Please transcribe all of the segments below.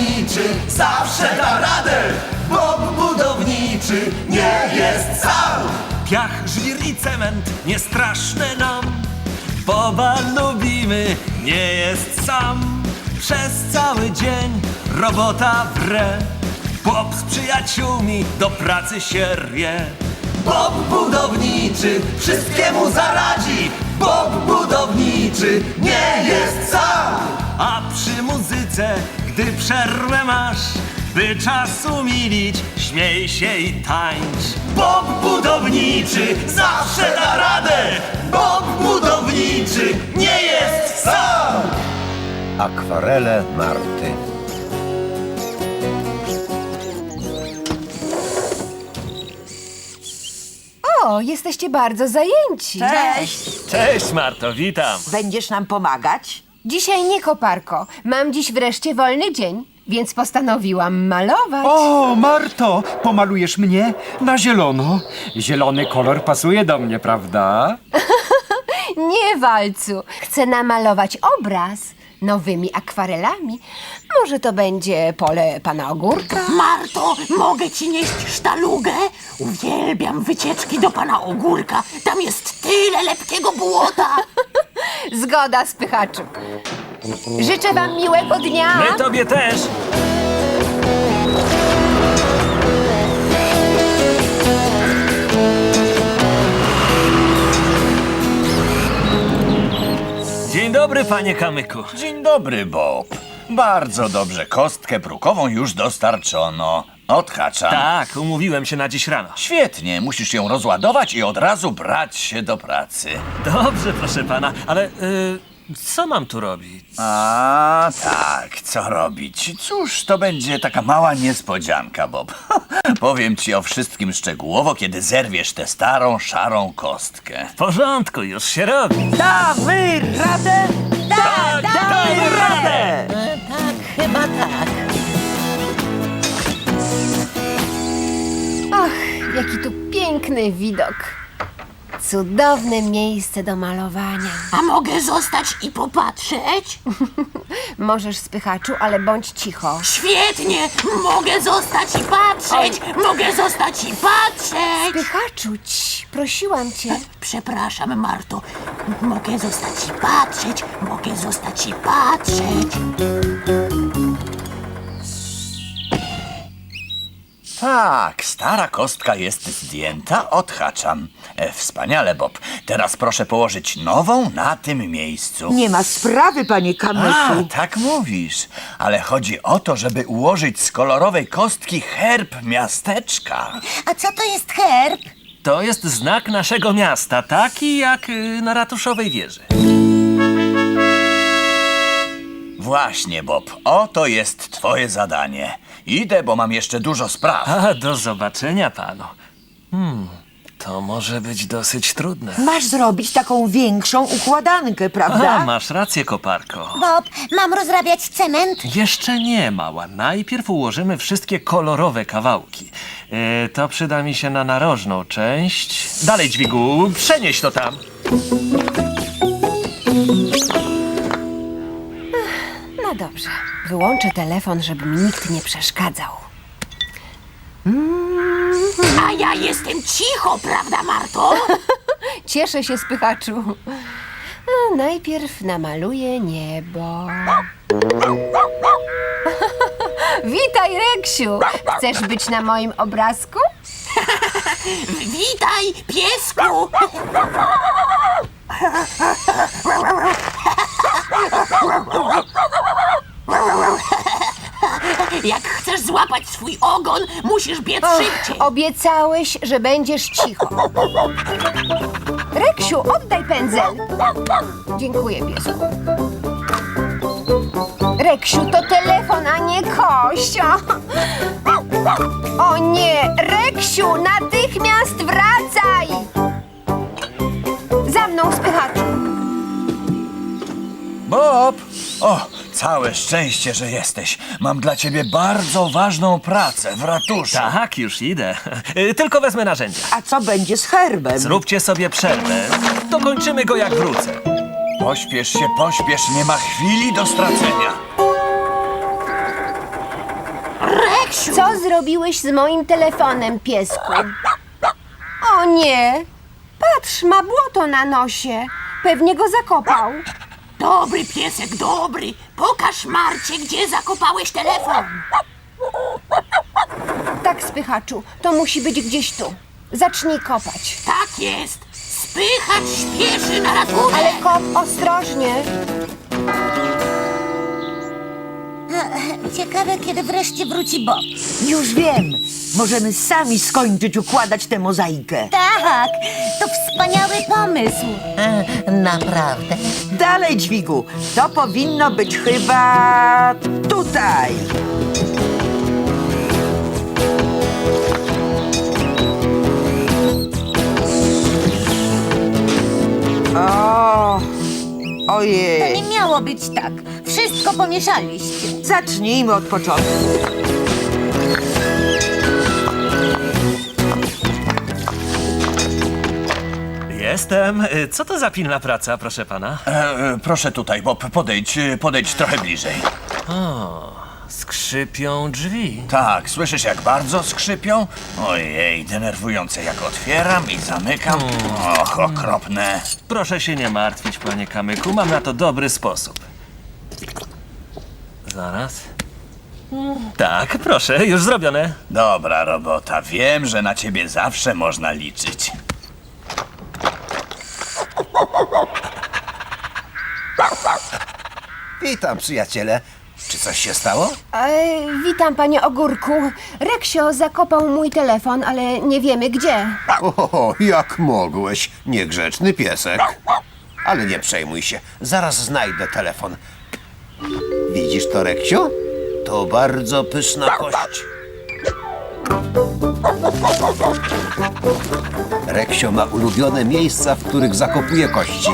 budowniczy zawsze da radę. Bob budowniczy nie jest sam. Piach, żwir i cement nie straszne nam. Boba lubimy, nie jest sam. Przez cały dzień robota wre. Bob z przyjaciółmi do pracy się rwie. Bob budowniczy wszystkiemu zaradzi. Bob budowniczy nie jest sam. A przy muzyce, gdy przerwę masz, by czas umilić, śmiej się i tańcz. Bob budowniczy zawsze da radę. Bob budowniczy nie jest sam. Akwarele Marty. O, jesteście bardzo zajęci. Cześć! Cześć Marto, witam. Będziesz nam pomagać? Dzisiaj nie koparko. Mam dziś wreszcie wolny dzień, więc postanowiłam malować. O, Marto, pomalujesz mnie na zielono. Zielony kolor pasuje do mnie, prawda? Nie, Walcu. Chcę namalować obraz nowymi akwarelami. Może to będzie pole pana Ogórka? Marto, mogę ci nieść sztalugę? Uwielbiam wycieczki do pana Ogórka. Tam jest tyle lepkiego błota. Zgoda, spychaczu. Życzę wam miłego dnia. My tobie też. Dzień dobry, panie Kamyku. Dzień dobry, Bob. Bardzo dobrze, kostkę brukową już dostarczono. Odhaczam. Tak, umówiłem się na dziś rano. Świetnie, musisz ją rozładować i od razu brać się do pracy. Dobrze, proszę pana, ale y, co mam tu robić? A tak, co robić? Cóż, to będzie taka mała niespodzianka, Bob. Powiem ci o wszystkim szczegółowo, kiedy zerwiesz tę starą, szarą kostkę. W porządku, już się robi. Damy radę! Tak, damy radę! Tak, chyba tak. Piękny widok. Cudowne miejsce do malowania. A mogę zostać i popatrzeć? Możesz, spychaczu, ale bądź cicho. Świetnie! Mogę zostać i patrzeć! Mogę zostać i patrzeć! Spychaczu, ci, prosiłam cię. Przepraszam, Marto. Mogę zostać i patrzeć! Mogę zostać i patrzeć! Tak, stara kostka jest zdjęta, odhaczam. E, wspaniale, Bob. Teraz proszę położyć nową na tym miejscu. Nie ma sprawy, panie A, Kamyku. tak mówisz. Ale chodzi o to, żeby ułożyć z kolorowej kostki herb miasteczka. A co to jest herb? To jest znak naszego miasta, taki jak y, na ratuszowej wieży. Właśnie, Bob. Oto jest twoje zadanie. Idę, bo mam jeszcze dużo spraw. A, do zobaczenia panu. Hmm, to może być dosyć trudne. Masz zrobić taką większą układankę, prawda? A, masz rację, koparko. Bob, mam rozrabiać cement? Jeszcze nie, mała. Najpierw ułożymy wszystkie kolorowe kawałki. E, to przyda mi się na narożną część. Dalej, dźwigu, przenieś to tam. No dobrze. Wyłączę telefon, żeby mi nikt nie przeszkadzał. A ja jestem cicho, prawda, Marto? Cieszę się, spychaczu. A najpierw namaluję niebo. Witaj, Reksiu! Chcesz być na moim obrazku? Witaj, piesku! Jak chcesz złapać swój ogon, musisz biec szybciej. Obiecałeś, że będziesz cicho. Reksiu, oddaj pędzel. Dziękuję, piesku. Reksiu, to telefon, a nie kość. O, o nie, Reksiu, natychmiast wracaj! Za mną, spychaczu. Bob! O, całe szczęście, że jesteś. Mam dla ciebie bardzo ważną pracę w ratuszu. Tak, już idę. E, Tylko wezmę narzędzia. A co będzie z herbem? Zróbcie sobie przerwę. Dokończymy go jak wrócę. Pośpiesz się, pośpiesz, nie ma chwili do stracenia. Reksiu! Co zrobiłeś z moim telefonem, piesku? O nie! Patrz, ma błoto na nosie. Pewnie go zakopał. Dobry piesek, dobry. Pokaż Marcie, gdzie zakopałeś telefon. Tak, spychaczu, to musi być gdzieś tu. Zacznij kopać. Tak jest. Spychacz śpieszy na ratunek. Ale kop ostrożnie. Ciekawe, kiedy wreszcie wróci Bob. Już wiem. Możemy sami skończyć układać tę mozaikę. Tak, to wspaniały pomysł. E, naprawdę? Dalej, dźwigu. To powinno być chyba tutaj. O, To ojej. nie miało być tak. Wszystko pomieszaliście. Zacznijmy od początku. Jestem. Y, Co to za pilna praca, proszę pana? E, e, proszę tutaj, Bob, podejdź, e, podejdź trochę bliżej. Skrzypią drzwi. Tak, słyszysz jak bardzo skrzypią? Ojej, denerwujące jak otwieram i zamykam. Och, okropne. Proszę się nie martwić, panie Kamyku, mam na to dobry sposób. Zaraz. Tak, proszę, już zrobione. Dobra robota, wiem, że na ciebie zawsze można liczyć. Witam, przyjaciele. Czy coś się stało? E, witam, panie Ogórku. Reksio zakopał mój telefon, ale nie wiemy gdzie. O, jak mogłeś, niegrzeczny piesek. Ale nie przejmuj się, zaraz znajdę telefon. Widzisz to, Reksiu? To bardzo pyszna kość. Reksio ma ulubione miejsca, w których zakopuje kości.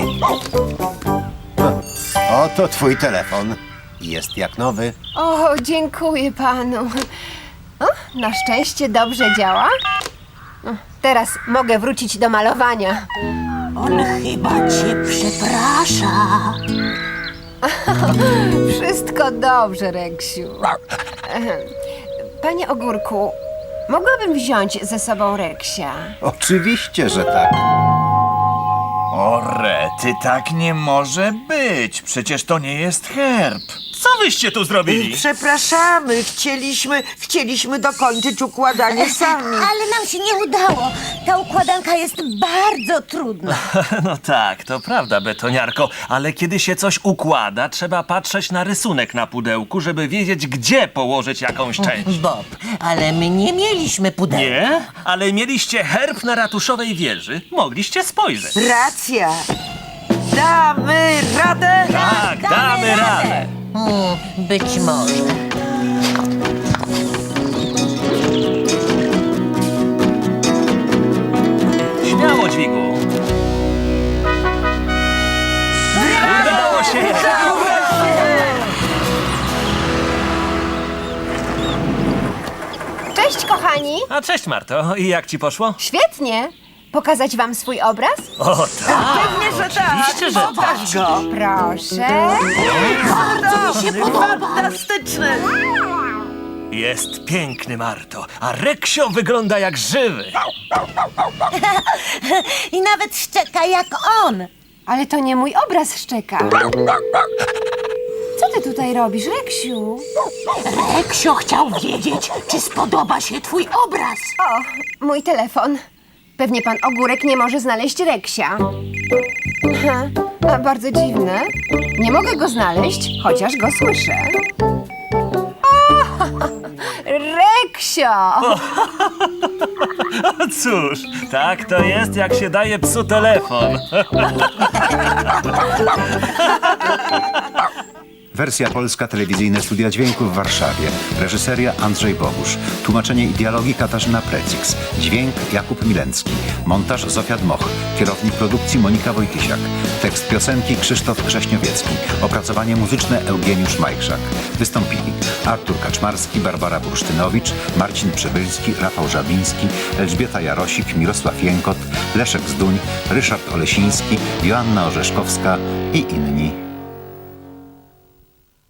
Oto twój telefon. Jest jak nowy. O, dziękuję panu. O, na szczęście dobrze działa. O, Teraz mogę wrócić do malowania. On chyba cię przeprasza. Wszystko dobrze, Reksiu. Ehem. Panie Ogórku, mogłabym wziąć ze sobą Reksia? Oczywiście, że tak. O, Rety, tak nie może być. Przecież to nie jest herb. Co wyście tu zrobili? Przepraszamy, chcieliśmy, chcieliśmy dokończyć układanie sami. Ale nam się nie udało. Ta układanka jest bardzo trudna. No tak, to prawda, betoniarko, ale kiedy się coś układa, trzeba patrzeć na rysunek na pudełku, żeby wiedzieć, gdzie położyć jakąś część. Bob, ale my nie mieliśmy pudełka. Nie, ale mieliście herb na ratuszowej wieży. Mogliście spojrzeć. Racja. Damy radę? Tak, damy radę. Hmm, być może. Śmiało, dźwigu. Udało się! Cześć, kochani! A cześć, Marto. I jak ci poszło? Świetnie! Pokazać wam swój obraz? O tak, Pewnie, że tak. oczywiście, że tak. Pokaż go. Proszę. Bardzo mi się podoba. Fantastyczny. Jest piękny, Marto, a Reksio wygląda jak żywy. I nawet szczeka jak on. Ale to nie mój obraz szczeka. Co ty tutaj robisz, Reksiu? Reksio chciał wiedzieć, czy spodoba się twój obraz. O, mój telefon. Pewnie pan Ogórek nie może znaleźć Reksia. Aha, a bardzo dziwne. Nie mogę go znaleźć, chociaż go słyszę. O, Reksio! Cóż, tak to jest, jak się daje psu telefon. Wersja polska, telewizyjne studia dźwięku w Warszawie. Reżyseria Andrzej Bogusz. Tłumaczenie i dialogi Katarzyna Precix. Dźwięk Jakub Milencki. Montaż Zofia Dmoch. Kierownik produkcji Monika Wojtysiak. Tekst piosenki Krzysztof Krześniowiecki. Opracowanie muzyczne Eugeniusz Majchrzak. Wystąpili Artur Kaczmarski, Barbara Bursztynowicz, Marcin Przybylski, Rafał Żabiński, Elżbieta Jarosik, Mirosław Jękot, Leszek Zduń, Ryszard Olesiński, Joanna Orzeszkowska i inni.